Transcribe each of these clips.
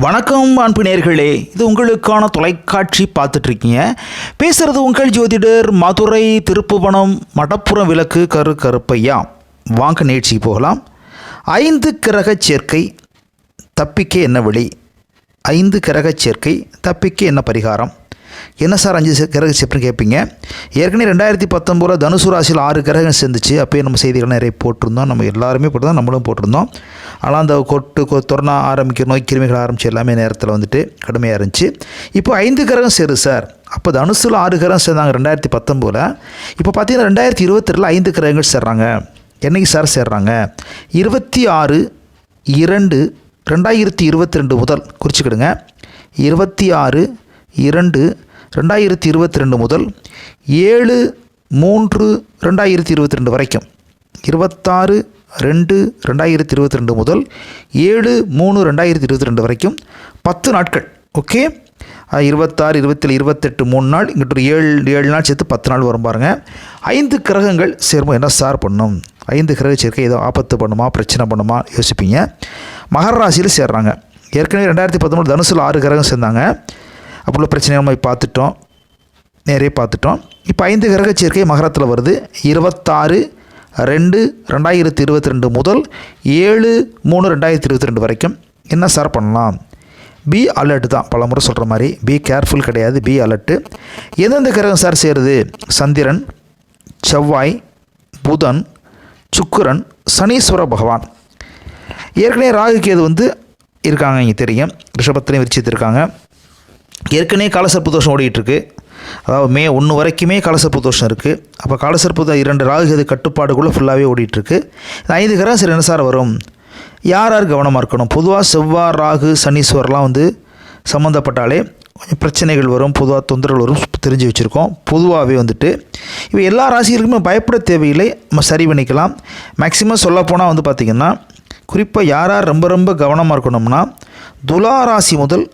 வணக்கம் அன்பு நேர்களே இது உங்களுக்கான தொலைக்காட்சி பார்த்துட்ருக்கீங்க. பேசுகிறது உங்கள் ஜோதிடர் மதுரை திருப்புவனம் மடப்புறம் விளக்கு கரு கருப்பையா. வாங்க நிகழ்ச்சிக்கு போகலாம். ஐந்து கிரக சேர்க்கை தப்பிக்க என்ன வழி? ஐந்து கிரக சேர்க்கை தப்பிக்க என்ன பரிகாரம்? என்ன சார் அஞ்சு கிரகம் கிரக கேட்பீங்க ஏற்கனவே ரெண்டாயிரத்தி பத்தொம்போதில் தனுசு ராசியில் ஆறு கிரகம் சேர்ந்துச்சு. அப்போயே நம்ம செய்திகள் நிறைய போட்டிருந்தோம். நம்ம எல்லாருமே போட்டிருந்தோம். நம்மளும் போட்டிருந்தோம். ஆனால் அந்த கொட்டு கொ தொரணா ஆரம்பிக்கிற நோய் கிருமிகள் ஆரம்பிச்சு எல்லாமே நேரத்தில் வந்துட்டு கடுமையாக இருந்துச்சு. இப்போ ஐந்து கிரகம் சேரு சார். அப்போ தனுசில் ஆறு கிரகம் சேர்ந்தாங்க ரெண்டாயிரத்தி பத்தொம்போதில். இப்போ பார்த்தீங்கன்னா ரெண்டாயிரத்தி இருபத்தெட்டில் ஐந்து கிரகங்கள் சேர்றாங்க. என்னைக்கு சார் சேர்றாங்க? இருபத்தி ஆறு இரண்டு ரெண்டாயிரத்தி இருபத்தி ரெண்டு முதல் குறிச்சிக்கிடுங்க. இருபத்தி ஆறு இரண்டு ரெண்டாயிரத்தி இருபத்தி ரெண்டு முதல் ஏழு மூன்று ரெண்டாயிரத்தி இருபத்தி ரெண்டு வரைக்கும். இருபத்தாறு ரெண்டு ரெண்டாயிரத்தி இருபத்தி ரெண்டு முதல் ஏழு மூணு ரெண்டாயிரத்தி இருபத்தி ரெண்டு வரைக்கும் பத்து நாட்கள். ஓகே? இருபத்தாறு இருபத்தில் இருபத்தெட்டு மூணு நாள் இங்கிட்ட ஒரு ஏழு ஏழு நாள் சேர்த்து பத்து நாள் வரும் பாருங்கள் ஐந்து கிரகங்கள் சேரும்போது என்ன சார் பண்ணும்? ஐந்து கிரக சேர்க்கை ஏதோ ஆபத்து பண்ணுமா பிரச்சனை பண்ணுமா யோசிப்பீங்க. மகர ராசியில் சேர்றாங்க. ஏற்கனவே ரெண்டாயிரத்தி பத்தொம்பது தனுசில் ஆறு கிரகம் சேர்ந்தாங்க. அப்போ உள்ள பிரச்சனைகள் நம்ம பார்த்துட்டோம். நிறைய பார்த்துட்டோம். இப்போ ஐந்து கிரக சேர்க்கை மகரத்தில் வருது. இருபத்தாறு ரெண்டு ரெண்டாயிரத்தி இருபத்தி ரெண்டு முதல் ஏழு மூணு ரெண்டாயிரத்தி இருபத்தி ரெண்டு வரைக்கும் என்ன சார் பண்ணலாம்? பி அலர்ட் தான். பல முறை சொல்கிற மாதிரி பி கேர்ஃபுல் கிடையாது. பி அலர்ட்டு எந்தெந்த கிரகம் சார் சேருது? சந்திரன் செவ்வாய் புதன் சுக்கரன் சனீஸ்வர பகவான். ஏற்கனவே ராகு கேது வந்து இருக்காங்க இங்கே தெரியும். ரிஷபத்திலையும் விரிச்சிட்டு இருக்காங்க. ஏற்கனவே காலசர்ப்பு தோஷம் ஓடிட்டுருக்கு அதாவது மே ஒன்று வரைக்குமே காலசர்ப்பு தோஷம் இருக்குது அப்போ காலசர்ப்பு இரண்டு ராகுகது கட்டுப்பாடுக்குள்ளே ஃபுல்லாகவே ஓடிட்டுருக்கு இந்த ஐந்து கிரகம் சில என்ன சார் வரும். யார் யார் கவனமாக இருக்கணும்? பொதுவாக செவ்வாய் ராகு சனீஸ்வரெலாம் வந்து சம்மந்தப்பட்டாலே கொஞ்சம் பிரச்சனைகள் வரும். பொதுவாக தொந்தரவுகள் வரும். தெரிஞ்சு வச்சுருக்கோம். பொதுவாகவே வந்துட்டு இப்போ எல்லா ராசிகளுக்குமே பயப்பட தேவையில்லை. நம்ம சரி பண்ணிக்கலாம். மேக்சிமம் சொல்லப்போனால் வந்து பார்த்திங்கன்னா குறிப்பாக யார் யார் ரொம்ப ரொம்ப கவனமாக இருக்கணும்னா துலா ராசி முதல்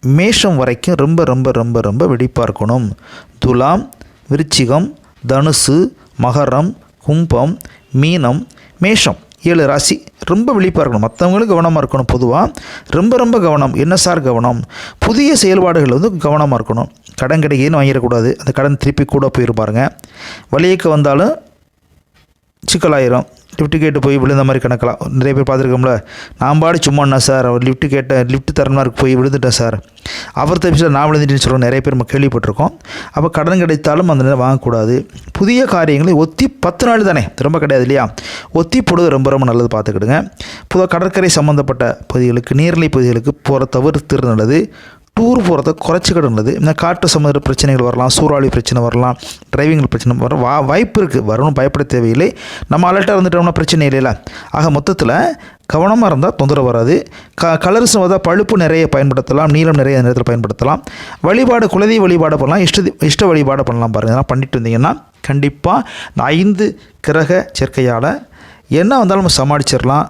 மேஷம் வரைக்கும் ரொம்ப ரொம்ப ரொம்ப ரொம்ப வெடிப்பாக இருக்கணும். துலாம் விருச்சிகம் தனுசு மகரம் கும்பம் மீனம் மேஷம். ஏழு ராசி ரொம்ப விழிப்பாக இருக்கணும். மற்றவங்களும் கவனமாக இருக்கணும் பொதுவாக ரொம்ப ரொம்ப கவனம். என்ன சார் கவனம்? புதிய செயல்பாடுகள் வந்து கவனமாக இருக்கணும். கடன் கிடைக்குதுன்னு வாங்கிடக்கூடாது. அந்த கடன் திருப்பி கூட போயிருப்பாருங்க வழியக்க வந்தாலும் சிக்கலாயிரும். லிஃப்ட்டு கேட்டு போய் விழுந்த மாதிரி கணக்கலாம் நிறைய பேர் பார்த்துருக்கோம்ல. நான் பாடி சும்மா என்ன சார். அவர் லிஃப்ட்டு கேட்டேன் லிஃப்ட் தரனாருக்கு போய் விழுந்துட்டேன் சார். அவர் தப்பிச்சு நான் விழுந்துட்டேன்னு சொல்லுவோம் நிறைய பேர் நம்ம கேள்விப்பட்டிருக்கோம். அப்போ கடன் கிடைத்தாலும் அந்த நேரம் வாங்கக்கூடாது. புதிய காரியங்களை ஒத்தி பத்து நாள் தானே. ரொம்ப கிடையாது இல்லையா? ஒத்தி போடுவது ரொம்ப ரொம்ப நல்லது. பார்த்துக்கிடுங்க. புது கடற்கரை சம்மந்தப்பட்ட பகுதிகளுக்கு நீர்நிலை பகுதிகளுக்கு போகிற தவிர்த்து நல்லது டூர் போகிறத குறைச்சிக்கிடுன்றது இந்த காற்று சம்மந்த பிரச்சனைகள் வரலாம் சூறாவளி பிரச்சனை வரலாம் டிரைவிங் பிரச்சனை வர வா வாய்ப்பு இருக்குது வரணும் பயப்பட தேவையில்லை. நம்ம அலர்ட்டாக இருந்துட்டோம்னா பிரச்சனை இல்லைல்ல. ஆக மொத்தத்தில் கவனமாக இருந்தால் தொந்தரவு வராது. க கலர்ஸ் வந்தால் பழுப்பு நிறைய பயன்படுத்தலாம் நீளம் நிறைய நேரத்தில் பயன்படுத்தலாம். வழிபாடு குலதெய்வ வழிபாடு பண்ணலாம் இஷ்ட இஷ்ட வழிபாடு பண்ணலாம் பாருங்கள் இதெல்லாம் பண்ணிட்டு வந்தீங்கன்னா கண்டிப்பாக இந்த ஐந்து கிரக சேர்க்கையால் என்ன வந்தாலும் நம்ம சமாளிச்சிடலாம்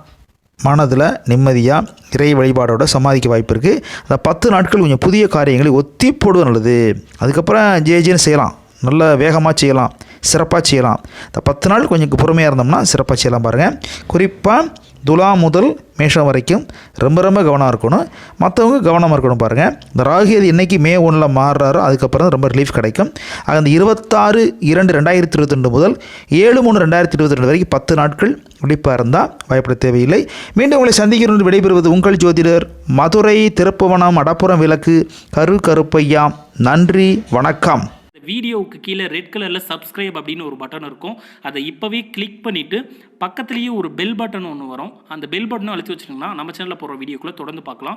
மனதில் நிம்மதியாக இறை வழிபாடோட சமாதிக்க வாய்ப்பு இருக்குது அந்த பத்து நாட்கள் கொஞ்சம் புதிய காரியங்களை ஒத்தி போடுவது நல்லது. அதுக்கப்புறம் ஜே ஜேன்னு செய்யலாம். நல்ல வேகமாக செய்யலாம். சிறப்பாக செய்யலாம். இந்த பத்து நாள் கொஞ்சம் பொறுமையாக இருந்தோம்னா சிறப்பாக செய்யலாம் பாருங்கள் குறிப்பாக துலா முதல் மேஷம் வரைக்கும் ரொம்ப ரொம்ப கவனமாக இருக்கணும். மற்றவங்க கவனமாக இருக்கணும் பாருங்கள் இந்த ராகுகேது என்னைக்கு மே ஒன்றில் மாறுறாரோ அதுக்கப்புறம் ரொம்ப ரிலீஃப் கிடைக்கும். ஆக அந்த இருபத்தாறு இரண்டு ரெண்டாயிரத்தி இருபத்தி ரெண்டு முதல் ஏழு மூணு ரெண்டாயிரத்தி இருபத்தி ரெண்டு வரைக்கும் பத்து நாட்கள் விழிப்பாக இருந்தால் பயப்பட தேவையில்லை. மீண்டும் உங்களை சந்திக்கிறோம். விடைபெறுவது உங்கள் ஜோதிடர் மதுரை திருப்புவனம் அடப்புறம் விளக்கு கரு கருப்பையா. நன்றி வணக்கம். வீடியோவுக்கு கீழே ரெட் கலரில் சப்ஸ்கிரைப் அப்படின்னு ஒரு பட்டன் இருக்கும். அதை இப்போவே கிளிக் பண்ணிவிட்டு பக்கத்துலேயே ஒரு பெல் பட்டன் ஒன்று வரும். அந்த பெல் பட்டனும் அழுத்தி வச்சிட்டிங்கன்னா நம்ம சேனலில் போகிற வீடியோக்குள்ளே தொடர்ந்து பார்க்கலாம்.